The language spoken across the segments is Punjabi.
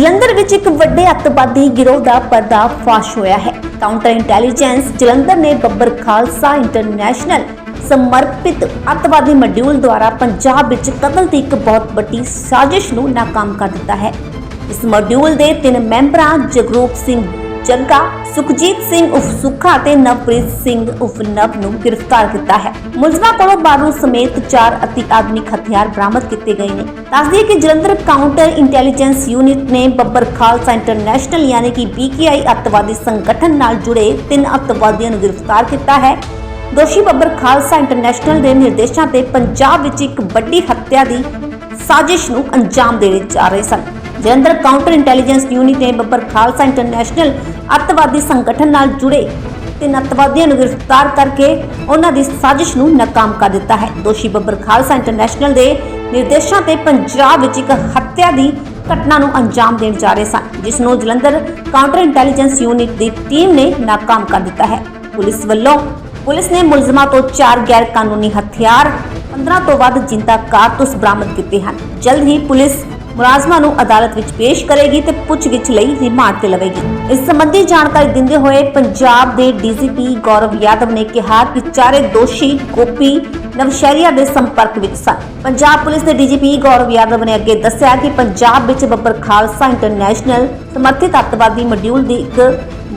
ਜਲੰਧਰ ਵਿੱਚ ਇੱਕ ਵੱਡੇ ਅੱਤਵਾਦੀ ਗਿਰੋਹ ਦਾ ਪਰਦਾਫਾਸ਼ ਹੋਇਆ ਹੈ। ਕਾਊਂਟਰ ਇੰਟੈਲੀਜੈਂਸ ਜਲੰਧਰ ਨੇ ਬੱਬਰ ਖਾਲਸਾ ਇੰਟਰਨੈਸ਼ਨਲ ਸਮਰਪਿਤ ਅੱਤਵਾਦੀ ਮੋਡਿਊਲ ਦੁਆਰਾ ਪੰਜਾਬ ਵਿੱਚ ਕਤਲ ਦੀ ਇੱਕ ਬਹੁਤ ਵੱਡੀ ਸਾਜ਼ਿਸ਼ ਨੂੰ ਨਾਕਾਮ ਕਰ ਦਿੱਤਾ ਹੈ। ਇਸ ਮੋਡਿਊਲ ਦੇ ਤਿੰਨ ਮੈਂਬਰਾਂ ਜਗਰੂਪ ਸਿੰਘ ਜੱਗਾ ਸੁਖਜੀਤ ਸਿੰਘ ਉਫ ਸੁੱਖਾ ਤੇ ਨਵਪ੍ਰੀਤ ਸਿੰਘ ਉਫ ਨਵ ਨੂੰ ਗ੍ਰਿਫਤਾਰ ਕੀਤਾ ਹੈ। ਮੁਲਜ਼ਮਾਂ ਕੋਲੋਂ ਬਾਰੂ ਸਮੇਤ ਚਾਰ ਅਤੀ ਆਧੁਨਿਕ ਹਥਿਆਰ ਬਰਾਮਦ ਕੀਤੇ ਗਏ ਨੇ। ਦੱਸਦੀ ਕਿ ਜਲੰਧਰ ਕਾਊਂਟਰ ਇੰਟੈਲੀਜੈਂਸ ਯੂਨਿਟ ਨੇ ਬੱਬਰ ਖਾਲਸਾ ਇੰਟਰਨੈਸ਼ਨਲ ਯਾਨੀ ਕਿ ਬੀਕੇਆਈ ਅੱਤਵਾਦੀ ਸੰਗਠਨ ਨਾਲ ਜੁੜੇ ਤਿੰਨ ਅੱਤਵਾਦੀਆਂ ਨੂੰ ਗ੍ਰਿਫਤਾਰ ਕੀਤਾ ਹੈ। ਦੋਸ਼ੀ ਬੱਬਰ ਖਾਲਸਾ ਇੰਟਰਨੈਸ਼ਨਲ ਦੇ ਨਿਰਦੇਸ਼ਾਂ ਤੇ ਪੰਜਾਬ ਵਿੱਚ ਇੱਕ ਵੱਡੀ ਹੱਤਿਆ ਦੀ ਸਾਜ਼ਿਸ਼ ਨੂੰ ਅੰਜਾਮ ਦੇਣੇ ਜਾ ਰਹੇ ਸਨ। ਜਲੰਧਰ ਕਾਊਂਟਰ ਇੰਟੈਲੀਜੈਂਸ ਯੂਨਿਟ ਨੇ ਬੱਬਰ ਖਾਲਸਾ ਇੰਟਰਨੈਸ਼ਨਲ ਅੱਤਵਾਦੀ ਸੰਗਠਨ ਨਾਲ ਜੁੜੇ। ਤਿੰਨ ਅੱਤਵਾਦੀਆਂ ਨੂੰ ਗ੍ਰਿਫਤਾਰ ਕਰਕੇ ਉਹਨਾਂ ਦੀ ਸਾਜ਼ਿਸ਼ ਨੂੰ ਨਾਕਾਮ ਕਰ ਦਿੱਤਾ ਹੈ। ਦੋਸ਼ੀ ਬੱਬਰ ਖਾਲਸਾ ਇੰਟਰਨੈਸ਼ਨਲ ਦੇ ਨਿਰਦੇਸ਼ਾਂ ਤੇ ਪੰਜਾਬ ਵਿੱਚ ਇੱਕ ਹੱਤਿਆ ਦੀ ਘਟਨਾ ਨੂੰ ਅੰਜਾਮ ਦੇਣ ਜਾ ਰਹੇ ਸਨ, ਜਿਸ ਨੂੰ ਜਲੰਧਰ ਕਾਊਂਟਰ ਇੰਟੈਲੀਜੈਂਸ ਯੂਨਿਟ ਦੀ ਟੀਮ ਨੇ ਨਾਕਾਮ ਕਰ ਦਿੱਤਾ ਹੈ। ਪੁਲਿਸ ਵੱਲੋਂ ਪੁਲਿਸ ਨੇ ਮੁਲਜ਼ਮਾਂ ਤੋਂ ਚਾਰ ਗੈਰ ਕਾਨੂੰਨੀ ਹਥਿਆਰ 15 ਤੋਂ ਵੱਧ ਜਿੰਦਾ ਕਾਰਤੂਸ ਬਰਾਮਦ ਕੀਤੇ ਹਨ। ਜਲਦ ਹੀ ਪੁਲਿਸ ਮੁਲਾਜ਼ਮਾਂ ਨੂੰ ਅਦਾਲਤ ਵਿੱਚ ਪੇਸ਼ ਕਰੇਗੀ ਤੇ ਪੁੱਛਗਿੱਛ ਲਈ ਰਿਮਾਂਡ ਤੇ ਲਵੇਗੀ। ਇਸ ਸੰਬੰਧੀ ਜਾਣਕਾਰੀ ਦਿੰਦੇ ਹੋਏ ਪੰਜਾਬ ਦੇ ਡੀਜੀਪੀ ਗੌਰਵ ਯਾਦਵ ਨੇ ਕਿਹਾ ਕਿ ਚਾਰੇ ਦੋਸ਼ੀ ਗੋਪੀ ਨਵਸ਼ਹਿਰੀਆ ਦੇ ਸੰਪਰਕ ਵਿੱਚ ਸਨ। ਪੰਜਾਬ ਪੁਲਿਸ ਦੇ ਡੀਜੀਪੀ ਗੌਰਵ ਯਾਦਵ ਨੇ ਅੱਗੇ ਦੱਸਿਆ ਕਿ ਪੰਜਾਬ ਵਿੱਚ ਬੱਬਰ ਖਾਲਸਾ ਇੰਟਰਨੈਸ਼ਨਲ ਸਮਰਥਿਤ ਅੱਤਵਾਦੀ ਮੋਡਿਊਲ ਦੀ ਇੱਕ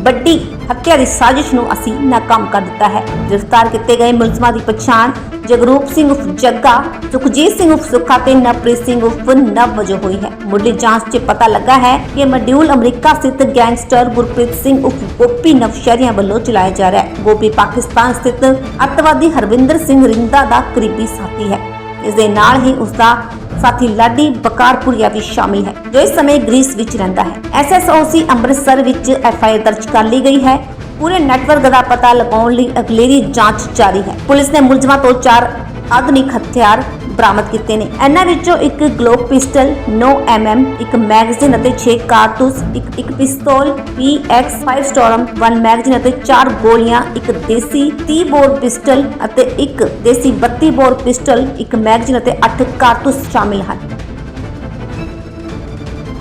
ਵੱਡੀ ਹੱਤਿਆ ਦੀ ਸਾਜ਼ਿਸ਼ ਨੂੰ ਅਸੀਂ ਨਾਕਾਮ ਕਰ ਦਿੱਤਾ ਹੈ। ਗ੍ਰਿਫਤਾਰ ਕੀਤੇ ਗਏ ਮੁਲਜ਼ਮਾਂ ਦੀ ਪਛਾਣ ਜਗਰੂਪ ਸਿੰਘ ਉਫ ਜੱਗਾ, ਸੁਖਜੀਤ ਸਿੰਘ ਉਫ ਸੁੱਖਾ ਤੇ ਨਵਪ੍ਰੀਤ ਸਿੰਘ ਉਫ ਨਵ ਵਜੋਂ ਹੋਈ ਹੈ। ਮੁੱਢਲੀ ਜਾਂਚ 'ਚ ਪਤਾ ਲੱਗਾ ਹੈ ਕਿ ਇਹ ਮੋਡਿਊਲ ਅਮਰੀਕਾ ਸਥਿਤ ਗੈਂਗਸਟਰ ਗੁਰਪ੍ਰੀਤ ਸਿੰਘ ਉਫ ਗੋਪੀ ਨਵਸ਼ਹਿਰੀਆਂ ਵੱਲੋਂ ਚਲਾਇਆ ਜਾ ਰਿਹਾ ਹੈ। ਗੋਪੀ ਪਾਕਿਸਤਾਨ ਸਥਿਤ ਅੱਤਵਾਦੀ ਹਰਵਿੰਦਰ ਸਿੰਘ ਰਿੰਦਾ ਦਾ ਕਰੀਬੀ ਸਾਥੀ ਹੈ। ਇਸ ਦੇ ਨਾਲ ਹੀ ਉਸ ਦਾ ਸਾਥੀ ਲਾਡੀ ਬਕਾਰਪੁਰੀਆ ਵੀ ਸ਼ਾਮਿਲ ਹੈ, ਜੋ ਇਸ ਸਮੇਂ ਗ੍ਰੀਸ ਵਿੱਚ ਰਹਿੰਦਾ ਹੈ। ਐਸਐਸਓਸੀ ਅੰਮ੍ਰਿਤਸਰ ਵਿੱਚ ਐਫਆਈਆਰ ਦਰਜ ਕਰ ਲਈ ਗਈ ਹੈ। ਪੂਰੇ ਨੈਟਵਰਕ ਦਾ ਪਤਾ ਲਗਾਉਣ ਲਈ ਅਗਲੇਰੀ ਜਾਂਚ ਜਾਰੀ ਹੈ। ਪੁਲਿਸ ਨੇ ਮੁਲਜ਼ਮਾਂ ਤੋਂ ਚਾਰ ਆਧੁਨਿਕ ਹਥਿਆਰ ਬਰਾਮਦ ਕੀਤੇ ਨੇ। ਇਹਨਾਂ ਵਿੱਚੋਂ ਇੱਕ ਗਲੋਕ ਪਿਸਟਲ 9 mm ਇੱਕ ਮੈਗਜ਼ੀਨ ਅਤੇ 6 ਕਾਰਤੂਸ, ਇੱਕ ਇੱਕ ਪਿਸਤੌਲ PX5 ਸਟੋਰਮ 1 ਮੈਗਜ਼ੀਨ ਅਤੇ 4 ਗੋਲੀਆਂ ਇੱਕ ਦੇਸੀ 30 ਬੋਰ ਪਿਸਟਲ ਅਤੇ ਇੱਕ ਦੇਸੀ 32 ਬੋਰ ਪਿਸਟਲ, ਇੱਕ ਮੈਗਜ਼ੀਨ ਅਤੇ 8 ਕਾਰਤੂਸ ਸ਼ਾਮਿਲ ਹਨ।